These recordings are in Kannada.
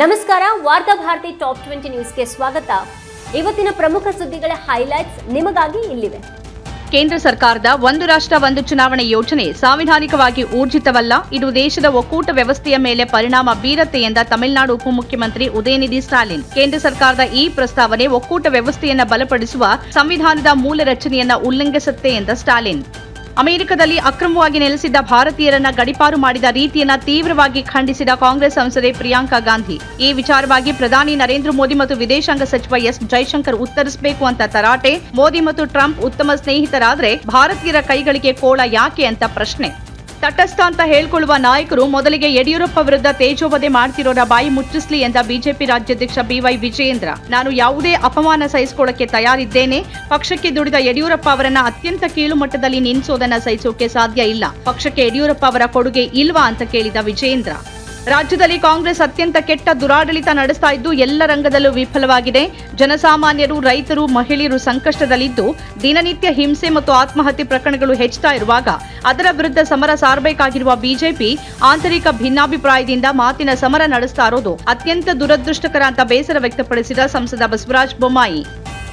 ನಮಸ್ಕಾರ, ವಾರ್ತಾ ಭಾರತಿ ಟಾಪ್ ಟ್ವೆಂಟಿ ನ್ಯೂಸ್ಗೆ ಸ್ವಾಗತ. ಇವತ್ತಿನ ಪ್ರಮುಖ ಸುದ್ದಿಗಳ ಹೈಲೈಟ್ಸ್ ನಿಮಗಾಗಿ ಇಲ್ಲಿವೆ. ಕೇಂದ್ರ ಸರ್ಕಾರದ ಒಂದು ರಾಷ್ಟ್ರ, ಒಂದು ಚುನಾವಣೆ ಯೋಜನೆ ಸಾಂವಿಧಾನಿಕವಾಗಿ ಊರ್ಜಿತವಲ್ಲ, ಇದು ದೇಶದ ಒಕ್ಕೂಟ ವ್ಯವಸ್ಥೆಯ ಮೇಲೆ ಪರಿಣಾಮ ಬೀರತ್ತೆ ಎಂದ ತಮಿಳುನಾಡು ಉಪಮುಖ್ಯಮಂತ್ರಿ ಉದಯನಿಧಿ ಸ್ಟಾಲಿನ್. ಕೇಂದ್ರ ಸರ್ಕಾರದ ಈ ಪ್ರಸ್ತಾವನೆ ಒಕ್ಕೂಟ ವ್ಯವಸ್ಥೆಯನ್ನು ಬಲಪಡಿಸುವ, ಸಂವಿಧಾನದ ಮೂಲ ರಚನೆಯನ್ನು ಉಲ್ಲಂಘಿಸುತ್ತೆ ಎಂದ ಸ್ಟಾಲಿನ್. ಅಮೆರಿಕದಲ್ಲಿ ಅಕ್ರಮವಾಗಿ ನೆಲೆಸಿದ್ದ ಭಾರತೀಯರನ್ನ ಗಡಿಪಾರು ಮಾಡಿದ ರೀತಿಯನ್ನ ತೀವ್ರವಾಗಿ ಖಂಡಿಸಿದ ಕಾಂಗ್ರೆಸ್ ಸಂಸದೆ ಪ್ರಿಯಾಂಕಾ ಗಾಂಧಿ. ಈ ವಿಚಾರವಾಗಿ ಪ್ರಧಾನಿ ನರೇಂದ್ರ ಮೋದಿ ಮತ್ತು ವಿದೇಶಾಂಗ ಸಚಿವ ಎಸ್ ಜೈಶಂಕರ್ ಉತ್ತರಿಸಬೇಕು ಅಂತ ತರಾಟೆ, ಮೋದಿ ಮತ್ತು ಟ್ರಂಪ್ ಉತ್ತಮ ಸ್ನೇಹಿತರಾದ್ರೆ ಭಾರತೀಯರ ಕೈಗಳಿಗೆ ಕೋಳ ಯಾಕೆ ಅಂತ ಪ್ರಶ್ನೆ. ತಟಸ್ಥ ಅಂತ ಹೇಳ್ಕೊಳ್ಳುವ ನಾಯಕರು ಮೊದಲಿಗೆ ಯಡಿಯೂರಪ್ಪ ವಿರುದ್ಧ ತೇಜೋವಧೆ ಮಾಡ್ತಿರೋರ ಬಾಯಿ ಮುಚ್ಚಿಸ್ಲಿ ಎಂದ ಬಿಜೆಪಿ ರಾಜ್ಯಾಧ್ಯಕ್ಷ ಬಿವೈ ವಿಜಯೇಂದ್ರ. ನಾನು ಯಾವುದೇ ಅಪಮಾನ ಸಹಿಸಿಕೊಳ್ಳಕ್ಕೆ ತಯಾರಿದ್ದೇನೆ. ಪಕ್ಷಕ್ಕೆ ದುಡಿದ ಯಡಿಯೂರಪ್ಪ ಅವರನ್ನ ಅತ್ಯಂತ ಕೀಳು ಮಟ್ಟದಲ್ಲಿ ನಿಲ್ಲಿಸೋದನ್ನ ಸಹಿಸೋಕೆ ಸಾಧ್ಯ ಇಲ್ಲ. ಪಕ್ಷಕ್ಕೆ ಯಡಿಯೂರಪ್ಪ ಅವರ ಕೊಡುಗೆ ಇಲ್ವಾ ಅಂತ ಕೇಳಿದ ವಿಜಯೇಂದ್ರ. ರಾಜ್ಯದಲ್ಲಿ ಕಾಂಗ್ರೆಸ್ ಅತ್ಯಂತ ಕೆಟ್ಟ ದುರಾಡಳಿತ ನಡೆಸ್ತಾ ಇದ್ದು ಎಲ್ಲ ರಂಗದಲ್ಲೂ ವಿಫಲವಾಗಿದೆ. ಜನಸಾಮಾನ್ಯರು, ರೈತರು, ಮಹಿಳೆಯರು ಸಂಕಷ್ಟದಲ್ಲಿದ್ದು ದಿನನಿತ್ಯ ಹಿಂಸೆ ಮತ್ತು ಆತ್ಮಹತ್ಯೆ ಪ್ರಕರಣಗಳು ಹೆಚ್ಚುತ್ತಾ ಇರುವಾಗ ಅದರ ವಿರುದ್ಧ ಸಮರ ಸಾರಬೇಕಾಗಿರುವ ಬಿಜೆಪಿ ಆಂತರಿಕ ಭಿನ್ನಾಭಿಪ್ರಾಯದಿಂದ ಮಾತಿನ ಸಮರ ನಡೆಸ್ತಾ ಇರೋದು ಅತ್ಯಂತ ದುರದೃಷ್ಟಕರ ಅಂತ ಬೇಸರ ವ್ಯಕ್ತಪಡಿಸಿದ ಸಂಸದ ಬಸವರಾಜ ಬೊಮ್ಮಾಯಿ.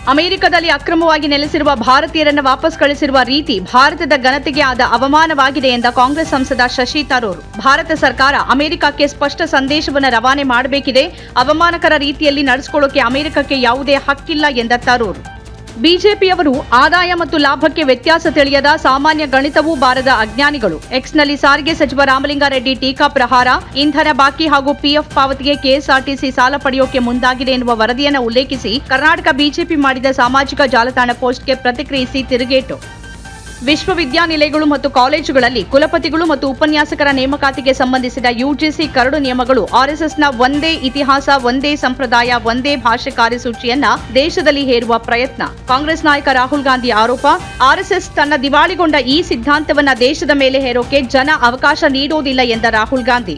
ಅಮೆರಿಕದಲ್ಲಿ ಅಕ್ರಮವಾಗಿ ನೆಲೆಸಿರುವ ಭಾರತೀಯರನ್ನು ವಾಪಸ್ ಕಳಿಸಿರುವ ರೀತಿ ಭಾರತದ ಘನತೆಗೆ ಆದ ಅವಮಾನವಾಗಿದೆ ಎಂದ ಕಾಂಗ್ರೆಸ್ ಸಂಸದ ಶಶಿ ತರೂರ್. ಭಾರತ ಸರ್ಕಾರ ಅಮೆರಿಕಕ್ಕೆ ಸ್ಪಷ್ಟ ಸಂದೇಶವನ್ನು ರವಾನೆ ಮಾಡಬೇಕಿದೆ. ಅವಮಾನಕರ ರೀತಿಯಲ್ಲಿ ನಡೆಸಿಕೊಳ್ಳೋಕೆ ಅಮೆರಿಕಕ್ಕೆ ಯಾವುದೇ ಹಕ್ಕಿಲ್ಲ ಎಂದ ತರೂರ್. ಬಿಜೆಪಿಯವರು ಆದಾಯ ಮತ್ತು ಲಾಭಕ್ಕೆ ವ್ಯತ್ಯಾಸ ತಿಳಿಯದ ಸಾಮಾನ್ಯ ಗಣಿತವೂ ಬಾರದ ಅಜ್ಞಾನಿಗಳು. ಎಕ್ಸ್ನಲ್ಲಿ ಸಾರಿಗೆ ಸಚಿವ ರಾಮಲಿಂಗಾರೆಡ್ಡಿ ಟೀಕಾ ಪ್ರಹಾರ, ಇಂಧನ ಬಾಕಿ ಹಾಗೂ ಪಿಎಫ್ ಪಾವತಿಗೆ ಕೆಎಸ್ಆರ್ಟಿಸಿ ಸಾಲ ಪಡೆಯೋಕೆ ಮುಂದಾಗಿದೆ ಎನ್ನುವ ವರದಿಯನ್ನು ಉಲ್ಲೇಖಿಸಿ, ಕರ್ನಾಟಕ ಬಿಜೆಪಿ ಮಾಡಿದ ಸಾಮಾಜಿಕ ಜಾಲತಾಣ ಪೋಸ್ಟ್ಗೆ ಪ್ರತಿಕ್ರಿಯಿಸಿ ತಿರುಗೇಟು. ವಿಶ್ವವಿದ್ಯಾನಿಲಯಗಳು ಮತ್ತು ಕಾಲೇಜುಗಳಲ್ಲಿ ಕುಲಪತಿಗಳು ಮತ್ತು ಉಪನ್ಯಾಸಕರ ನೇಮಕಾತಿಗೆ ಸಂಬಂಧಿಸಿದ ಯುಜಿಸಿ ಕರಡು ನಿಯಮಗಳು, ಆರ್ಎಸ್ಎಸ್ನ ಒಂದೇ ಇತಿಹಾಸ, ಒಂದೇ ಸಂಪ್ರದಾಯ, ಒಂದೇ ಭಾಷೆ ಕಾರ್ಯಸೂಚಿಯನ್ನ ದೇಶದಲ್ಲಿ ಹೇರುವ ಪ್ರಯತ್ನ. ಕಾಂಗ್ರೆಸ್ ನಾಯಕ ರಾಹುಲ್ ಗಾಂಧಿ ಆರೋಪ, ಆರ್ಎಸ್ಎಸ್ ತನ್ನ ದಿವಾಳಿಗೊಂಡ ಈ ಸಿದ್ಧಾಂತವನ್ನ ದೇಶದ ಮೇಲೆ ಹೇರೋಕೆ ಜನ ಅವಕಾಶ ನೀಡೋದಿಲ್ಲ ಎಂದ ರಾಹುಲ್ ಗಾಂಧಿ.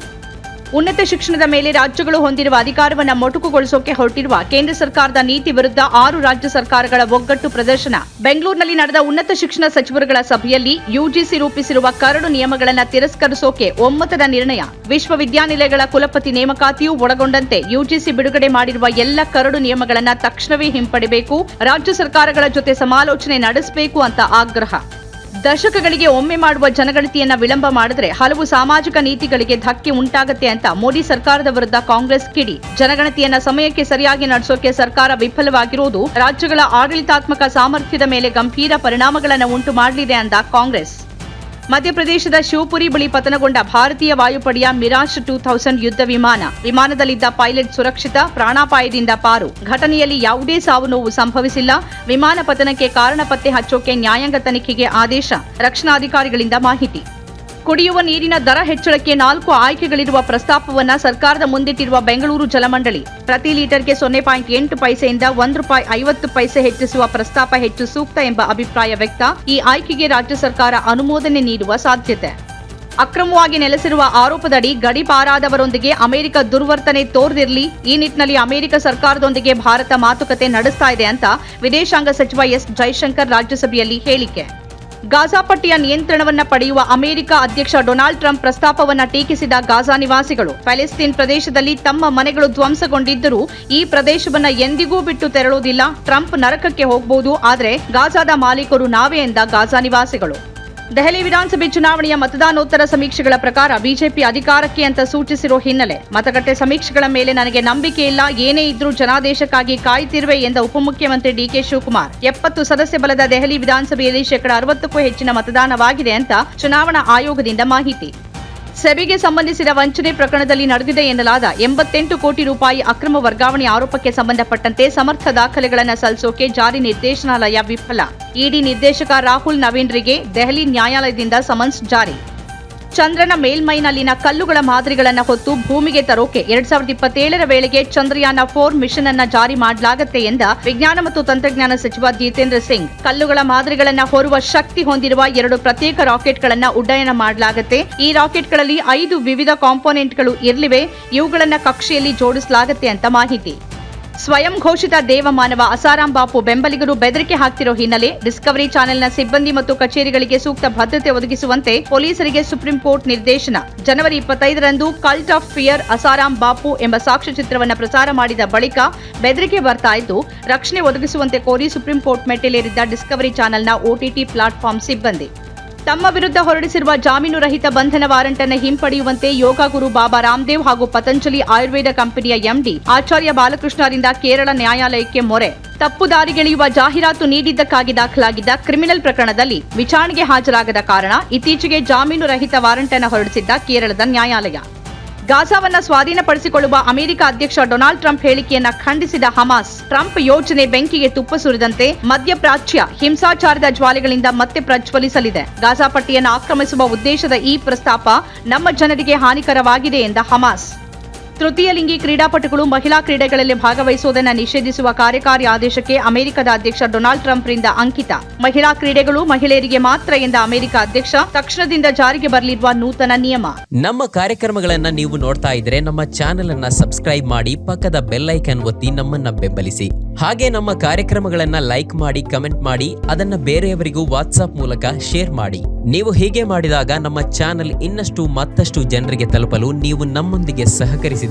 ಉನ್ನತ ಶಿಕ್ಷಣದ ಮೇಲೆ ರಾಜ್ಯಗಳು ಹೊಂದಿರುವ ಅಧಿಕಾರವನ್ನು ಮೊಟಕುಗೊಳಿಸೋಕೆ ಹೊರಟಿರುವ ಕೇಂದ್ರ ಸರ್ಕಾರದ ನೀತಿ ವಿರುದ್ಧ ಆರು ರಾಜ್ಯ ಸರ್ಕಾರಗಳ ಒಗ್ಗಟ್ಟು ಪ್ರದರ್ಶನ. ಬೆಂಗಳೂರಿನಲ್ಲಿ ನಡೆದ ಉನ್ನತ ಶಿಕ್ಷಣ ಸಚಿವರುಗಳ ಸಭೆಯಲ್ಲಿ ಯುಜಿಸಿ ರೂಪಿಸಿರುವ ಕರಡು ನಿಯಮಗಳನ್ನು ತಿರಸ್ಕರಿಸೋಕೆ ಒಮ್ಮತದ ನಿರ್ಣಯ. ವಿಶ್ವವಿದ್ಯಾನಿಲಯಗಳ ಕುಲಪತಿ ನೇಮಕಾತಿಯೂ ಒಳಗೊಂಡಂತೆ ಯುಜಿಸಿ ಬಿಡುಗಡೆ ಮಾಡಿರುವ ಎಲ್ಲ ಕರಡು ನಿಯಮಗಳನ್ನು ತಕ್ಷಣವೇ ಹಿಂಪಡೆಯಬೇಕು ರಾಜ್ಯ ಸರ್ಕಾರಗಳ ಜೊತೆ ಸಮಾಲೋಚನೆ ನಡೆಸಬೇಕು ಅಂತ ಆಗ್ರಹ. ದಶಕಗಳಿಗೆ ಒಮ್ಮೆ ಮಾಡುವ ಜನಗಣತಿಯನ್ನ ವಿಳಂಬ ಮಾಡಿದ್ರೆ ಹಲವು ಸಾಮಾಜಿಕ ನೀತಿಗಳಿಗೆ ಧಕ್ಕೆ ಉಂಟಾಗತ್ತೆ ಅಂತ ಮೋದಿ ಸರ್ಕಾರದ ವಿರುದ್ಧ ಕಾಂಗ್ರೆಸ್ ಕಿಡಿ. ಜನಗಣತಿಯನ್ನ ಸಮಯಕ್ಕೆ ಸರಿಯಾಗಿ ನಡೆಸೋಕೆ ಸರ್ಕಾರ ವಿಫಲವಾಗಿರುವುದು ರಾಜ್ಯಗಳ ಆಡಳಿತಾತ್ಮಕ ಸಾಮರ್ಥ್ಯದ ಮೇಲೆ ಗಂಭೀರ ಪರಿಣಾಮಗಳನ್ನು ಉಂಟು ಮಾಡಲಿದೆ ಅಂದ ಕಾಂಗ್ರೆಸ್. ಮಧ್ಯಪ್ರದೇಶದ ಶಿವಪುರಿ ಬಳಿ ಪತನಗೊಂಡ ಭಾರತೀಯ ವಾಯುಪಡೆಯ ಮಿರಾಜ್ ಟೂ ಥೌಸಂಡ್ ಯುದ್ಧ ವಿಮಾನ. ವಿಮಾನದಲ್ಲಿದ್ದ ಪೈಲಟ್ ಸುರಕ್ಷಿತ, ಪ್ರಾಣಾಪಾಯದಿಂದ ಪಾರು. ಘಟನೆಯಲ್ಲಿ ಯಾವುದೇ ಸಾವು ನೋವು ಸಂಭವಿಸಿಲ್ಲ. ವಿಮಾನ ಪತನಕ್ಕೆ ಕಾರಣ ಪತ್ತೆ ಹಚ್ಚೋಕೆ ನ್ಯಾಯಾಂಗ ತನಿಖೆಗೆ ಆದೇಶ. ರಕ್ಷಣಾಧಿಕಾರಿಗಳಿಂದ ಮಾಹಿತಿ. ಕುಡಿಯುವ ನೀರಿನ ದರ ಹೆಚ್ಚಳಕ್ಕೆ ನಾಲ್ಕು ಆಯ್ಕೆಗಳಿರುವ ಪ್ರಸ್ತಾಪವನ್ನು ಸರ್ಕಾರದ ಮುಂದಿಟ್ಟಿರುವ ಬೆಂಗಳೂರು ಜಲಮಂಡಳಿ. ಪ್ರತಿ ಲೀಟರ್ಗೆ ಸೊನ್ನೆ ಪಾಯಿಂಟ್ ಎಂಟು ಪೈಸೆಯಿಂದ ಒಂದು ರೂಪಾಯಿ ಐವತ್ತು ಪೈಸೆ ಹೆಚ್ಚಿಸುವ ಪ್ರಸ್ತಾಪ ಹೆಚ್ಚು ಸೂಕ್ತ ಎಂಬ ಅಭಿಪ್ರಾಯ ವ್ಯಕ್ತ. ಈ ಆಯ್ಕೆಗೆ ರಾಜ್ಯ ಸರ್ಕಾರ ಅನುಮೋದನೆ ನೀಡುವ ಸಾಧ್ಯತೆ. ಅಕ್ರಮವಾಗಿ ನೆಲೆಸಿರುವ ಆರೋಪದಡಿ ಗಡಿಪಾರಾದವರೊಂದಿಗೆ ಅಮೆರಿಕ ದುರ್ವರ್ತನೆ ತೋರ್ದಿರಲಿ, ಈ ನಿಟ್ಟಿನಲ್ಲಿ ಅಮೆರಿಕ ಸರ್ಕಾರದೊಂದಿಗೆ ಭಾರತ ಮಾತುಕತೆ ನಡೆಸ್ತಾ ಇದೆ ಅಂತ ವಿದೇಶಾಂಗ ಸಚಿವ ಎಸ್. ಜೈಶಂಕರ್ ರಾಜ್ಯಸಭೆಯಲ್ಲಿ ಹೇಳಿಕೆ. ಗಾಜಾ ಪಟ್ಟಿಯ ನಿಯಂತ್ರಣವನ್ನ ಪಡೆಯುವ ಅಮೆರಿಕ ಅಧ್ಯಕ್ಷ ಡೊನಾಲ್ಡ್ ಟ್ರಂಪ್ ಪ್ರಸ್ತಾಪವನ್ನು ಟೀಕಿಸಿದ ಗಾಜಾ ನಿವಾಸಿಗಳು. ಪ್ಯಾಲೆಸ್ತೀನ್ ಪ್ರದೇಶದಲ್ಲಿ ತಮ್ಮ ಮನೆಗಳು ಧ್ವಂಸಗೊಂಡಿದ್ದರೂ ಈ ಪ್ರದೇಶವನ್ನ ಎಂದಿಗೂ ಬಿಟ್ಟು ತೆರಳುವುದಿಲ್ಲ. ಟ್ರಂಪ್ ನರಕಕ್ಕೆ ಹೋಗಬಹುದು ಆದರೆ ಗಾಜಾದ ಮಾಲೀಕರು ನಾವೇ ಎಂದ ಗಾಜಾ ನಿವಾಸಿಗಳು. ದೆಹಲಿ ವಿಧಾನಸಭೆ ಚುನಾವಣೆಯ ಮತದಾನೋತ್ತರ ಸಮೀಕ್ಷೆಗಳ ಪ್ರಕಾರ ಬಿಜೆಪಿ ಅಧಿಕಾರಕ್ಕೆ ಅಂತ ಸೂಚಿಸಿರೋ ಹಿನ್ನೆಲೆ ಮತಗಟ್ಟೆ ಸಮೀಕ್ಷೆಗಳ ಮೇಲೆ ನನಗೆ ನಂಬಿಕೆ ಇಲ್ಲ, ಏನೇ ಇದ್ರೂ ಜನಾದೇಶಕ್ಕಾಗಿ ಕಾಯ್ತಿರುವೆ ಎಂದ ಉಪಮುಖ್ಯಮಂತ್ರಿ ಡಿಕೆ ಶಿವಕುಮಾರ್. ಎಪ್ಪತ್ತು ಸದಸ್ಯ ಬಲದ ದೆಹಲಿ ವಿಧಾನಸಭೆಯಲ್ಲಿ ಶೇಕಡಾ ಅರವತ್ತಕ್ಕೂ ಹೆಚ್ಚಿನ ಮತದಾನವಾಗಿದೆ ಅಂತ ಚುನಾವಣಾ ಆಯೋಗದಿಂದ ಮಾಹಿತಿ. ಸೆಬಿಗೆ ಸಂಬಂಧಿಸಿದ ವಂಚನೆ ಪ್ರಕರಣದಲ್ಲಿ ನಡೆದಿದೆ ಎನ್ನಲಾದ ಎಂಬತ್ತೆಂಟು ಕೋಟಿ ರೂಪಾಯಿ ಅಕ್ರಮ ವರ್ಗಾವಣೆ ಆರೋಪಕ್ಕೆ ಸಂಬಂಧಪಟ್ಟಂತೆ ಸಮರ್ಥ ದಾಖಲೆಗಳನ್ನು ಸಲ್ಲಿಸೋಕೆ ಜಾರಿ ನಿರ್ದೇಶನಾಲಯ ವಿಫಲ. ಇಡಿ ನಿರ್ದೇಶಕ ರಾಹುಲ್ ನವೀನ್ರಿಗೆ ದೆಹಲಿ ನ್ಯಾಯಾಲಯದಿಂದ ಸಮನ್ಸ್ ಜಾರಿ. ಚಂದ್ರನ ಮೇಲ್ಮೈನಲ್ಲಿನ ಕಲ್ಲುಗಳ ಮಾದರಿಗಳನ್ನು ಹೊತ್ತು ಭೂಮಿಗೆ ತರೋಕೆ ಎರಡ್ ಸಾವಿರದ ಇಪ್ಪತ್ತೇಳರ ವೇಳೆಗೆ ಚಂದ್ರಯಾನ ಫೋರ್ ಮಿಷನ್ ಅನ್ನ ಜಾರಿ ಮಾಡಲಾಗುತ್ತೆ ಎಂದ ವಿಜ್ಞಾನ ಮತ್ತು ತಂತ್ರಜ್ಞಾನ ಸಚಿವ ಜಿತೇಂದ್ರ ಸಿಂಗ್. ಕಲ್ಲುಗಳ ಮಾದರಿಗಳನ್ನ ಹೊರುವ ಶಕ್ತಿ ಹೊಂದಿರುವ ಎರಡು ಪ್ರತ್ಯೇಕ ರಾಕೆಟ್ಗಳನ್ನು ಉಡ್ಡಯನ ಮಾಡಲಾಗುತ್ತೆ. ಈ ರಾಕೆಟ್ಗಳಲ್ಲಿ ಐದು ವಿವಿಧ ಕಾಂಪೋನೆಂಟ್ಗಳು ಇರಲಿವೆ. ಇವುಗಳನ್ನ ಕಕ್ಷೆಯಲ್ಲಿ ಜೋಡಿಸಲಾಗುತ್ತೆ ಅಂತ ಮಾಹಿತಿ. ಸ್ವಯಂ ಘೋಷಿತ ದೇವಮಾನವ ಅಸಾರಾಂ ಬಾಪು ಬೆಂಬಲಿಗರು ಬೆದರಿಕೆ ಹಾಕ್ತಿರೋ ಹಿನ್ನೆಲೆ ಡಿಸ್ಕವರಿ ಚಾನೆಲ್ನ ಸಿಬ್ಬಂದಿ ಮತ್ತು ಕಚೇರಿಗಳಿಗೆ ಸೂಕ್ತ ಭದ್ರತೆ ಒದಗಿಸುವಂತೆ ಪೊಲೀಸರಿಗೆ ಸುಪ್ರೀಂ ಕೋರ್ಟ್ ನಿರ್ದೇಶನ. ಜನವರಿ ಇಪ್ಪತ್ತೈದರಂದು cult of fear Asaram Bapu ಎಂಬ ಸಾಕ್ಷ್ಯಚಿತ್ರವನ್ನು ಪ್ರಸಾರ ಮಾಡಿದ ಬಳಿಕ ಬೆದರಿಕೆ ಬರ್ತಾ ಇದ್ದು, ರಕ್ಷಣೆ ಒದಗಿಸುವಂತೆ ಕೋರಿ ಸುಪ್ರೀಂ ಕೋರ್ಟ್ ಮೆಟ್ಟಿಲೇರಿದ್ದ ಡಿಸ್ಕವರಿ ಚಾನೆಲ್ನ ಒಟಿಟಿ ಪ್ಲಾಟ್ಫಾರ್ಮ್ ಸಿಬ್ಬಂದಿ. ತಮ್ಮ ವಿರುದ್ಧ ಹೊರಡಿಸಿರುವ ಜಾಮೀನು ರಹಿತ ಬಂಧನ ವಾರಂಟ್ ಅನ್ನು ಹಿಂಪಡೆಯುವಂತೆ ಯೋಗ ಗುರು ಬಾಬಾ ರಾಮದೇವ್ ಹಾಗೂ ಪತಂಜಲಿ ಆಯುರ್ವೇದ ಕಂಪನಿಯ ಎಂಡಿ ಆಚಾರ್ಯ ಬಾಲಕೃಷ್ಣರಿಂದ ಕೇರಳ ನ್ಯಾಯಾಲಯಕ್ಕೆ ಮೊರೆ. ತಪ್ಪು ದಾರಿಗೆಳೆಯುವ ಜಾಹೀರಾತು ನೀಡಿದ್ದಕ್ಕಾಗಿ ದಾಖಲಾಗಿದ್ದ ಕ್ರಿಮಿನಲ್ ಪ್ರಕರಣದಲ್ಲಿ ವಿಚಾರಣೆಗೆ ಹಾಜರಾಗದ ಕಾರಣ ಇತ್ತೀಚೆಗೆ ಜಾಮೀನು ರಹಿತ ವಾರಂಟ್ ಅನ್ನು ಹೊರಡಿಸಿದ್ದ ಕೇರಳದ ನ್ಯಾಯಾಲಯ. ಗಾಜಾವನ್ನ ಸ್ವಾಧೀನಪಡಿಸಿಕೊಳ್ಳುವ ಅಮೆರಿಕ ಅಧ್ಯಕ್ಷ ಡೊನಾಲ್ಡ್ ಟ್ರಂಪ್ ಹೇಳಿಕೆಯನ್ನ ಖಂಡಿಸಿದ ಹಮಾಸ್, ಟ್ರಂಪ್ ಯೋಜನೆ ಬೆಂಕಿಗೆ ತುಪ್ಪ ಸುರಿದಂತೆ ಮಧ್ಯಪ್ರಾಚ್ಯ ಹಿಂಸಾಚಾರದ ಜ್ವಾಲೆಗಳಿಂದ ಮತ್ತೆ ಪ್ರಜ್ವಲಿಸಲಿದೆ. ಗಾಜಾ ಪಟ್ಟಿಯನ್ನು ಆಕ್ರಮಿಸುವ ಉದ್ದೇಶದ ಈ ಪ್ರಸ್ತಾಪ ನಮ್ಮ ಜನರಿಗೆ ಹಾನಿಕರವಾಗಿದೆ ಎಂದ ಹಮಾಸ್. ತೃತೀಯ ಲಿಂಗಿ ಕ್ರೀಡಾಪಟುಗಳು ಮಹಿಳಾ ಕ್ರೀಡೆಗಳಲ್ಲಿ ಭಾಗವಹಿಸುವುದನ್ನು ನಿಷೇಧಿಸುವ ಕಾರ್ಯಕಾರಿ ಆದೇಶಕ್ಕೆ ಅಮೆರಿಕದ ಅಧ್ಯಕ್ಷ ಡೊನಾಲ್ಡ್ ಟ್ರಂಪ್ ರಿಂದ ಅಂಕಿತ. ಮಹಿಳಾ ಕ್ರೀಡೆಗಳು ಮಹಿಳೆಯರಿಗೆ ಮಾತ್ರ ಎಂದ ಅಮೆರಿಕ ಅಧ್ಯಕ್ಷ. ತಕ್ಷಣದಿಂದ ಜಾರಿಗೆ ಬರಲಿರುವ ನೂತನ ನಿಯಮ. ನಮ್ಮ ಕಾರ್ಯಕ್ರಮಗಳನ್ನು ನೀವು ನೋಡ್ತಾ ಇದ್ರೆ ನಮ್ಮ ಚಾನೆಲ್ ಅನ್ನ ಸಬ್ಸ್ಕ್ರೈಬ್ ಮಾಡಿ ಪಕ್ಕದ ಬೆಲ್ ಐಕನ್ ಒತ್ತಿ ನಮ್ಮನ್ನ ಬೆಂಬಲಿಸಿ. ಹಾಗೆ ನಮ್ಮ ಕಾರ್ಯಕ್ರಮಗಳನ್ನ ಲೈಕ್ ಮಾಡಿ, ಕಮೆಂಟ್ ಮಾಡಿ, ಅದನ್ನ ಬೇರೆಯವರಿಗೂ ವಾಟ್ಸ್ಆಪ್ ಮೂಲಕ ಶೇರ್ ಮಾಡಿ. ನೀವು ಹೀಗೆ ಮಾಡಿದಾಗ ನಮ್ಮ ಚಾನೆಲ್ ಇನ್ನಷ್ಟು ಮತ್ತಷ್ಟು ಜನರಿಗೆ ತಲುಪಲು ನೀವು ನಮ್ಮೊಂದಿಗೆ ಸಹಕರಿಸಿದ